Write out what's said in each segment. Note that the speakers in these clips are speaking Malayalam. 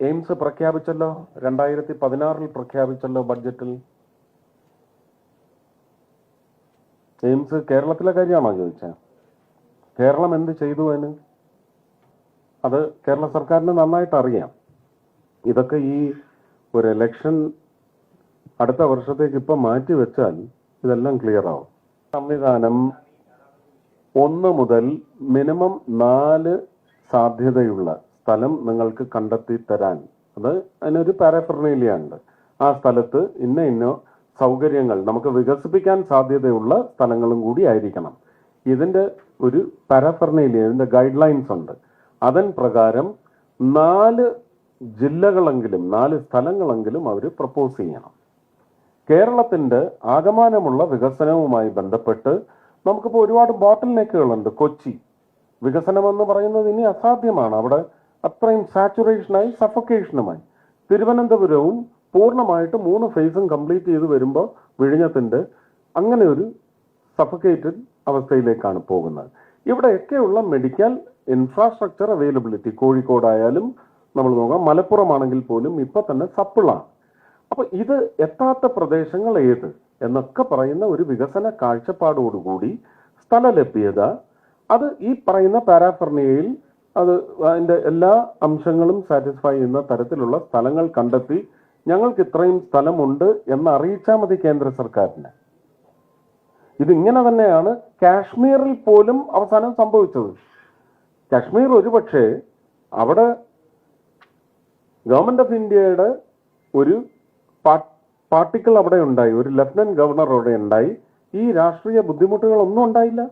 എയിംസ് പ്രഖ്യാപിച്ചല്ലോ? രണ്ടായിരത്തി പതിനാറിൽ പ്രഖ്യാപിച്ചല്ലോ ബഡ്ജറ്റിൽ? എയിംസ് കേരളത്തിലെ കാര്യമാണോ ചോദിച്ചത് കേരളം എന്ത് ചെയ്തു അതിന്? അത് കേരള സർക്കാരിന് നന്നായിട്ട് അറിയാം. ഇതൊക്കെ ഈ ഒരു ഇലക്ഷൻ അടുത്ത വർഷത്തേക്ക് ഇപ്പം മാറ്റി വെച്ചാൽ ഇതെല്ലാം ക്ലിയർ ആവും. സംവിധാനം ഒന്ന് മുതൽ മിനിമം നാല് സാധ്യതയുള്ള സ്ഥലം നിങ്ങൾക്ക് കണ്ടെത്തി തരാൻ. അത് അതിനൊരു പാരഫെർണേലിയ ഉണ്ട് ആ സ്ഥലത്ത് ഇന്ന ഇന്ന സൗകര്യങ്ങൾ നമുക്ക് വികസിപ്പിക്കാൻ സാധ്യതയുള്ള സ്ഥലങ്ങളും കൂടി ആയിരിക്കണം. ഇതിന്റെ ഒരു പാരഫെർണേലിയ ഇതിന്റെ ഗൈഡ് ലൈൻസ് ഉണ്ട്. അതൻ പ്രകാരം നാല് ജില്ലകളെങ്കിലും നാല് സ്ഥലങ്ങളെങ്കിലും അവർ പ്രപ്പോസ് ചെയ്യണം. കേരളത്തിന്റെ ആകമാനമുള്ള വികസനവുമായി ബന്ധപ്പെട്ട് നമുക്കിപ്പോൾ ഒരുപാട് ബോട്ടിൽ നെക്കുകളുണ്ട് കൊച്ചി വികസനമെന്ന് പറയുന്നത് ഇനി അസാധ്യമാണ്. അവിടെ അത്രയും സാച്ചുറേഷനായി സഫക്കേഷനുമായി. തിരുവനന്തപുരവും പൂർണമായിട്ട് മൂന്ന് ഫേസും കംപ്ലീറ്റ് ചെയ്ത് വരുമ്പോൾ വിഴിഞ്ഞത്തിന്റെ അങ്ങനെ ഒരു സഫക്കേറ്റഡ് അവസ്ഥയിലേക്കാണ് പോകുന്നത്. ഇവിടെയൊക്കെയുള്ള മെഡിക്കൽ ഇൻഫ്രാസ്ട്രക്ചർ അവൈലബിലിറ്റി കോഴിക്കോടായാലും നമ്മൾ നോക്കാം മലപ്പുറമാണെങ്കിൽ പോലും ഇപ്പൊ തന്നെ സപ്പിളാണ് അപ്പോൾ ഇത് എത്താത്ത പ്രദേശങ്ങൾ ഏത് എന്നൊക്കെ പറയുന്ന ഒരു വികസന കാഴ്ചപ്പാടോടുകൂടി സ്ഥല ലഭ്യത അത് ഈ പറയുന്ന പാരാഫർണിയയിൽ അത് അതിന്റെ എല്ലാ അംശങ്ങളും സാറ്റിസ്ഫൈ ചെയ്യുന്ന തരത്തിലുള്ള സ്ഥലങ്ങൾ കണ്ടെത്തി ഞങ്ങൾക്ക് ഇത്രയും സ്ഥലമുണ്ട് എന്ന് അറിയിച്ചാൽ മതി കേന്ദ്ര സർക്കാരിന്. ഇതിങ്ങനെ തന്നെയാണ് കാശ്മീരിൽ പോലും അവസാനം സംഭവിച്ചത്. കാശ്മീർ ഒരുപക്ഷെ അവിടെ ഗവൺമെന്റ് ഓഫ് ഇന്ത്യയുടെ ഒരു പാർട്ടിക്കിൾ അവിടെ ഉണ്ടായി ഒരു ലഫ്റ്റനന്റ് ഗവർണർ അവിടെ ഉണ്ടായി. ഈ രാഷ്ട്രീയ ബുദ്ധിമുട്ടുകളൊന്നും ഉണ്ടായില്ല.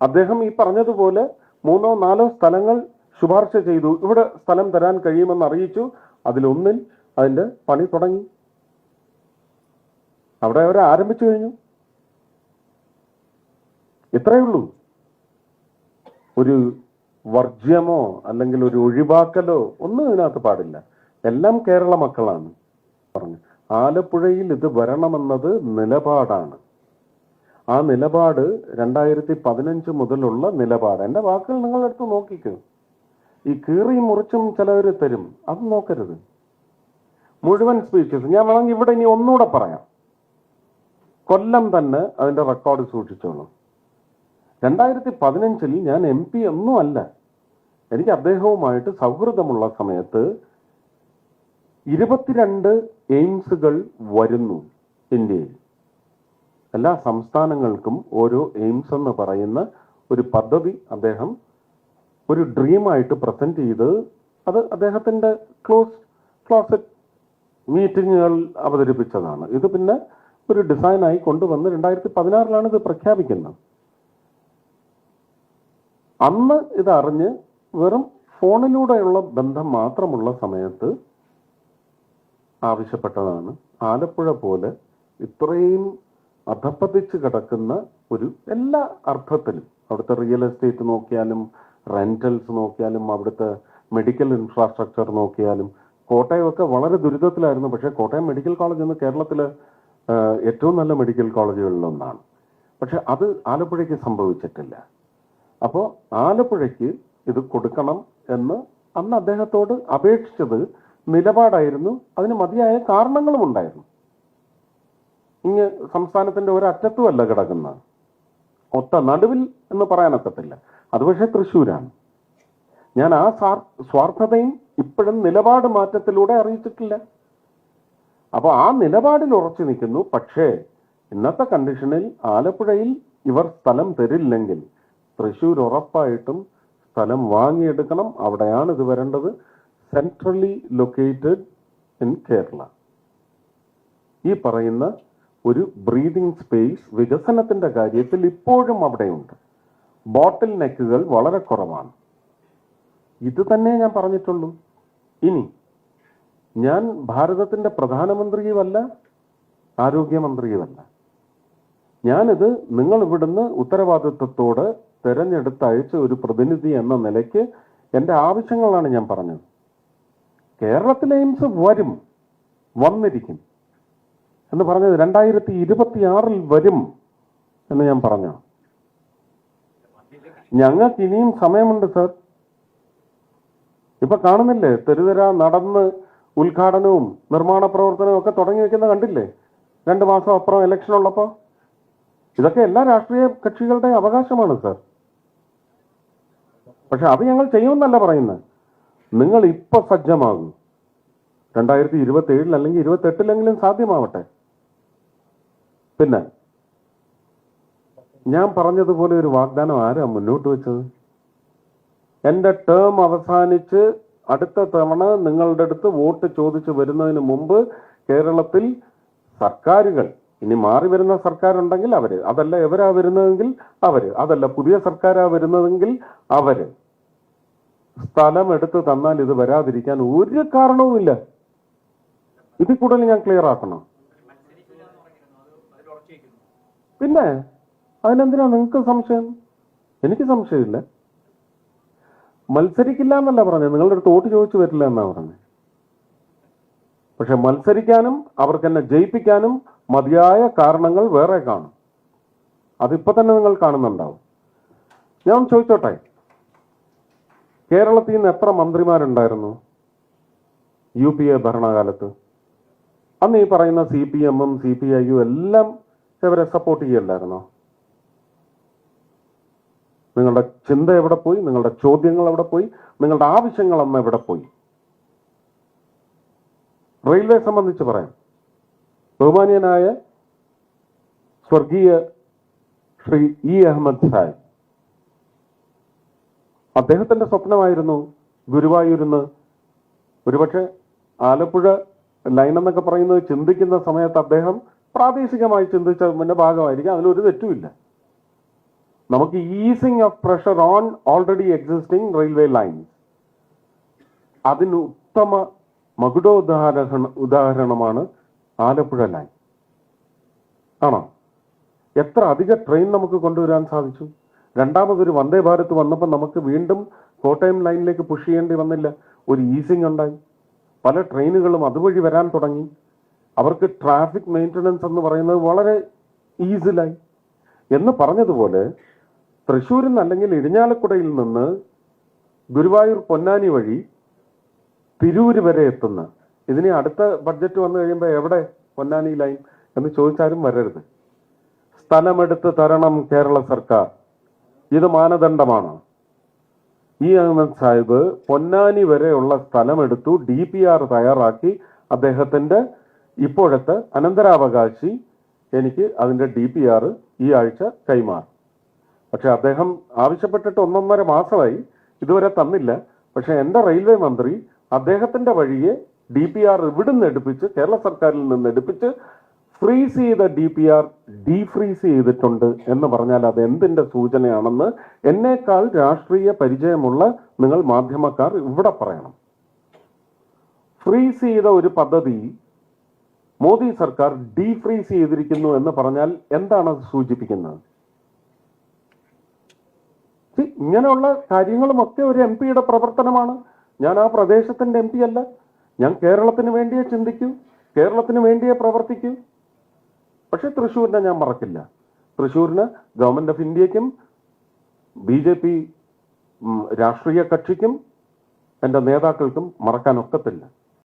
അദ്ദേഹം ഈ പറഞ്ഞതുപോലെ മൂന്നോ നാലോ സ്ഥലങ്ങൾ ശുപാർശ ചെയ്തു. ഇവിടെ സ്ഥലം തരാൻ കഴിയുമെന്ന് അറിയിച്ചു. അതിലൊന്നിൽ അതിന്റെ പണി തുടങ്ങി. അവിടെ അവർ ആരംഭിച്ചു കഴിഞ്ഞു. ഇത്രയേ ഉള്ളൂ. ഒരു വർജ്യമോ അല്ലെങ്കിൽ ഒരു ഒഴിവാക്കലോ ഒന്നും ഇതിനകത്ത് പാടില്ല. എല്ലാം കേരള മക്കളാണ് പറഞ്ഞു. ആലപ്പുഴയിൽ ഇത് വരണമെന്നത് നിലപാടാണ്. ആ നിലപാട് രണ്ടായിരത്തി പതിനഞ്ച് മുതലുള്ള നിലപാട്. എന്റെ വാക്കുകൾ നിങ്ങൾ എടുത്ത് നോക്കിക്കോ. ഈ കീറി മുറിച്ചും ചിലവർ തരും. അത് നോക്കരുത്. മുഴുവൻ സ്പീച്ചസ് ഞാൻ വേണമെങ്കിൽ ഇവിടെ ഇനി ഒന്നുകൂടെ പറയാം. കൊല്ലം തന്നെ അതിന്റെ റെക്കോർഡ് സൂക്ഷിച്ചോളൂ. രണ്ടായിരത്തി പതിനഞ്ചിൽ ഞാൻ എം പി ഒന്നും അല്ല. എനിക്ക് അദ്ദേഹവുമായിട്ട് സൗഹൃദമുള്ള സമയത്ത് ഇരുപത്തിരണ്ട് എയിംസുകൾ വരുന്നു ഇന്ത്യയിൽ. എല്ലാ സംസ്ഥാനങ്ങൾക്കും ഓരോ എയിംസ് എന്ന് പറയുന്ന ഒരു പദ്ധതി അദ്ദേഹം ഒരു ഡ്രീമായിട്ട് പ്രസന്റ് ചെയ്ത് അത് അദ്ദേഹത്തിന്റെ ക്ലോസ് ക്ലോസറ്റ് മീറ്റിങ്ങുകൾ അവതരിപ്പിച്ചതാണ്. ഇത് പിന്നെ ഒരു ഡിസൈനായി കൊണ്ടുവന്ന് രണ്ടായിരത്തി പതിനാറിലാണ് ഇത് പ്രഖ്യാപിക്കുന്നത്. അന്ന് ഇത് അറിഞ്ഞ് വെറും ഫോണിലൂടെയുള്ള ബന്ധം മാത്രമുള്ള സമയത്ത് ആവശ്യപ്പെട്ടതാണ്. ആലപ്പുഴ പോലെ ഇത്രയും അധപ്പതിച്ച് കിടക്കുന്ന ഒരു എല്ലാ അർത്ഥത്തിലും അവിടുത്തെ റിയൽ എസ്റ്റേറ്റ് നോക്കിയാലും റെന്റൽസ് നോക്കിയാലും അവിടുത്തെ മെഡിക്കൽ ഇൻഫ്രാസ്ട്രക്ചർ നോക്കിയാലും കോട്ടയമൊക്കെ വളരെ ദുരിതത്തിലായിരുന്നു. പക്ഷേ കോട്ടയം മെഡിക്കൽ കോളേജ് ഇന്ന് കേരളത്തിലെ ഏറ്റവും നല്ല മെഡിക്കൽ കോളേജുകളിലൊന്നാണ് പക്ഷെ അത് ആലപ്പുഴയ്ക്ക് സംഭവിച്ചിട്ടില്ല. അപ്പോൾ ആലപ്പുഴയ്ക്ക് ഇത് കൊടുക്കണം എന്ന് അന്ന് അദ്ദേഹത്തോട് അപേക്ഷിച്ചത് നിലപാടായിരുന്നു. അതിന് മതിയായ കാരണങ്ങളും ഉണ്ടായിരുന്നു. ഇങ്ങ് സംസ്ഥാനത്തിന്റെ ഒരറ്റത്തുമല്ല കിടക്കുന്നത്. ഒത്ത നടുവിൽ എന്ന് പറയാനൊക്കത്തില്ല. അത് പക്ഷേ തൃശ്ശൂരാണ്. ഞാൻ ആ സ്വാർത്ഥതയും ഇപ്പോഴും നിലപാട് മാറ്റത്തിലൂടെ അറിയിച്ചിട്ടില്ല. അപ്പൊ ആ നിലപാടിൽ ഉറച്ചു നിൽക്കുന്നു. പക്ഷേ ഇന്നത്തെ കണ്ടീഷനിൽ ആലപ്പുഴയിൽ ഇവർ സ്ഥലം തരില്ലെങ്കിൽ തൃശ്ശൂർ ഉറപ്പായിട്ടും സ്ഥലം വാങ്ങിയെടുക്കണം. അവിടെയാണ് ഇത് വരേണ്ടത്. Centrally located in Kerala. ഈ പറയുന്ന ഒരു ബ്രീതിങ് സ്പേസ് വികസനത്തിന്റെ കാര്യത്തിൽ ഇപ്പോഴും അവിടെയുണ്ട്. ബോട്ടിൽ നെക്കുകൾ വളരെ കുറവാണ്. ഇത് തന്നെ ഞാൻ പറഞ്ഞിട്ടുള്ളൂ. ഇനി ഞാൻ ഭാരതത്തിന്റെ പ്രധാനമന്ത്രിയുമല്ല ആരോഗ്യമന്ത്രിയുമല്ല. ഞാനിത് നിങ്ങൾ ഇവിടുന്ന് ഉത്തരവാദിത്വത്തോട് തെരഞ്ഞെടുത്ത് അയച്ച ഒരു പ്രതിനിധി എന്ന നിലയ്ക്ക് എന്റെ ആവശ്യങ്ങളാണ് ഞാൻ പറഞ്ഞത്. കേരളത്തിലെ എയിംസ് വരും വന്നിരിക്കും. എന്ന് പറഞ്ഞത് രണ്ടായിരത്തി ഇരുപത്തിയാറിൽ വരും എന്ന് ഞാൻ പറഞ്ഞു. ഞങ്ങൾക്ക് ഇനിയും സമയമുണ്ട് സർ. ഇപ്പൊ കാണുന്നില്ലേ? തെരുതര നടന്ന് ഉദ്ഘാടനവും നിർമ്മാണ പ്രവർത്തനവും ഒക്കെ തുടങ്ങി വെക്കുന്ന കണ്ടില്ലേ? രണ്ട് മാസം അപ്പുറം ഇലക്ഷൻ ഉള്ളപ്പോ. ഇതൊക്കെ എല്ലാ രാഷ്ട്രീയ കക്ഷികളുടെ അവകാശമാണ് സർ. പക്ഷെ അത് ഞങ്ങൾ ചെയ്യുമെന്നല്ല പറയുന്നത്. നിങ്ങൾ ഇപ്പൊ സജ്ജമാകും. രണ്ടായിരത്തി ഇരുപത്തി ഏഴിൽ അല്ലെങ്കിൽ ഇരുപത്തി എട്ടിലെങ്കിലും സാധ്യമാവട്ടെ. പിന്നെ ഞാൻ പറഞ്ഞതുപോലെ ഒരു വാഗ്ദാനം ആരാ മുന്നോട്ട് വെച്ചത്? എന്റെ ടേം അവസാനിച്ച് അടുത്ത തവണ നിങ്ങളുടെ അടുത്ത് വോട്ട് ചോദിച്ചു വരുന്നതിന് മുമ്പ് കേരളത്തിൽ സർക്കാരുകൾ ഇനി മാറി വരുന്ന സർക്കാരുണ്ടെങ്കിൽ അവർ അതല്ല എവരാ വരുന്നതെങ്കിൽ അവർ അതല്ല പുതിയ സർക്കാരാ വരുന്നതെങ്കിൽ അവർ. സ്ഥലം എടുത്തു തന്നാൽ ഇത് വരാതിരിക്കാൻ ഒരു കാരണവുമില്ല. ഇതിൽ കൂടുതൽ ഞാൻ ക്ലിയർ ആക്കണം. പിന്നെ അതിനെന്തിനാ നിങ്ങൾക്ക് സംശയം? എനിക്ക് സംശയമില്ല. മത്സരിക്കില്ല എന്നല്ല പറഞ്ഞത്. നിങ്ങളുടെ ഒരു വോട്ട് ചോദിച്ചു വരില്ല എന്നാ പറഞ്ഞത്. പക്ഷെ മത്സരിക്കാനും അവർക്ക് എന്നെ ജയിപ്പിക്കാനും മതിയായ കാരണങ്ങൾ വേറെ കാണും. അതിപ്പോ തന്നെ നിങ്ങൾ കാണുന്നുണ്ടാവും. ഞാൻ ചോദിച്ചോട്ടെ. കേരളത്തിൽ നിന്ന് എത്ര മന്ത്രിമാരുണ്ടായിരുന്നു? യു പി എ ഭരണകാലത്ത്. അന്ന് ഈ പറയുന്ന സി പി എമ്മും സി പി ഐയും എല്ലാം ഇവരെ സപ്പോർട്ട് ചെയ്യല്ലായിരുന്നോ നിങ്ങളുടെ ചിന്ത എവിടെ പോയി? നിങ്ങളുടെ ചോദ്യങ്ങൾ എവിടെ പോയി? നിങ്ങളുടെ ആവശ്യങ്ങൾ അന്ന് എവിടെ പോയി? റെയിൽവേ സംബന്ധിച്ച് പറയാം. ബഹുമാനീയനായ സ്വർഗീയ ശ്രീ ഇ അഹമ്മദ് സാഹിബ് അദ്ദേഹത്തിന്റെ സ്വപ്നമായിരുന്നു ഗുരുവായൂരിന്ന് ഒരുപക്ഷെ ആലപ്പുഴ ലൈൻ എന്നൊക്കെ പറയുന്നത് ചിന്തിക്കുന്ന സമയത്ത് അദ്ദേഹം പ്രാദേശികമായി ചിന്തിച്ചതിന്റെ ഭാഗമായിരിക്കും. അതിലൊരു തെറ്റുമില്ല. നമുക്ക് easing of pressure on already existing railway lines അതിന് ഉത്തമ മകുടോദാഹരണ ഉദാഹരണമാണ് ആലപ്പുഴ ലൈൻ ആണോ? എത്ര അധിക ട്രെയിൻ നമുക്ക് കൊണ്ടുവരാൻ സാധിച്ചു? രണ്ടാമതൊരു വന്ദേ ഭാരത് വന്നപ്പോൾ നമുക്ക് വീണ്ടും കോട്ടയം ലൈനിലേക്ക് പുഷ് ചെയ്യേണ്ടി വന്നില്ല. ഒരു ഈസിങ് ഉണ്ടായി. പല ട്രെയിനുകളും അതുവഴി വരാൻ തുടങ്ങി. അവർക്ക് ട്രാഫിക് മെയിന്റനൻസ് എന്ന് പറയുന്നത് വളരെ ഈസിലായി. എന്ന് പറഞ്ഞതുപോലെ തൃശ്ശൂരിൽ നിന്ന് അല്ലെങ്കിൽ ഇരിഞ്ഞാലക്കുടയിൽ നിന്ന് ഗുരുവായൂർ പൊന്നാനി വഴി തിരൂര് വരെ എത്തുന്ന ഇതിന് അടുത്ത ബഡ്ജറ്റ് വന്നു കഴിയുമ്പോൾ എവിടെ പൊന്നാനി ലൈൻ എന്ന് ചോദിച്ചാലും വരരുത്. സ്ഥലമെടുത്ത് തരണം കേരള സർക്കാർ. ഇത് മാനദണ്ഡമാണ്. ഇ അഹമ്മദ് സാഹിബ് പൊന്നാനി വരെയുള്ള സ്ഥലമെടുത്തു ഡി പി ആർ തയ്യാറാക്കി അദ്ദേഹത്തിന്റെ ഇപ്പോഴത്തെ അനന്തരാവകാശി എനിക്ക് അതിന്റെ ഡി പി ആർ ഈ ആഴ്ച കൈമാറും. പക്ഷെ അദ്ദേഹം ആവശ്യപ്പെട്ടിട്ട് ഒന്നൊന്നര മാസമായി ഇതുവരെ തന്നില്ല. പക്ഷെ എന്റെ റെയിൽവേ മന്ത്രി അദ്ദേഹത്തിന്റെ വഴിയെ ഡി പി ആർ ഇവിടുന്ന് എടുപ്പിച്ച് കേരള സർക്കാരിൽ നിന്ന് എടുപ്പിച്ച് ഫ്രീസ് ചെയ്ത ഡി പി ആർ ഡീഫ്രീസ് ചെയ്തിട്ടുണ്ട് എന്ന് പറഞ്ഞാൽ അത് എന്തിന്റെ സൂചനയാണെന്ന് എന്നേക്കാൾ രാഷ്ട്രീയ പരിചയമുള്ള നിങ്ങൾ മാധ്യമക്കാർ ഇവിടെ പറയണം. ഫ്രീസ് ചെയ്ത ഒരു പദ്ധതി മോദി സർക്കാർ ഡീഫ്രീസ് ചെയ്തിരിക്കുന്നു എന്ന് പറഞ്ഞാൽ എന്താണ് അത് സൂചിപ്പിക്കുന്നത്? ഇങ്ങനെയുള്ള കാര്യങ്ങളുമൊക്കെ ഒരു എം പിയുടെ പ്രവർത്തനമാണ്. ഞാൻ ആ പ്രദേശത്തിന്റെ എം പി അല്ല ഞാൻ കേരളത്തിന് വേണ്ടിയേ ചിന്തിക്കും. കേരളത്തിന് വേണ്ടിയേ പ്രവർത്തിക്കും. പക്ഷെ തൃശ്ശൂരിനെ ഞാൻ മറക്കില്ല. തൃശ്ശൂരിന് ഗവൺമെന്റ് ഓഫ് ഇന്ത്യക്കും ബി ജെ പി രാഷ്ട്രീയ കക്ഷിക്കും എന്റെ നേതാക്കൾക്കും മറക്കാൻ ഒക്കത്തില്ല.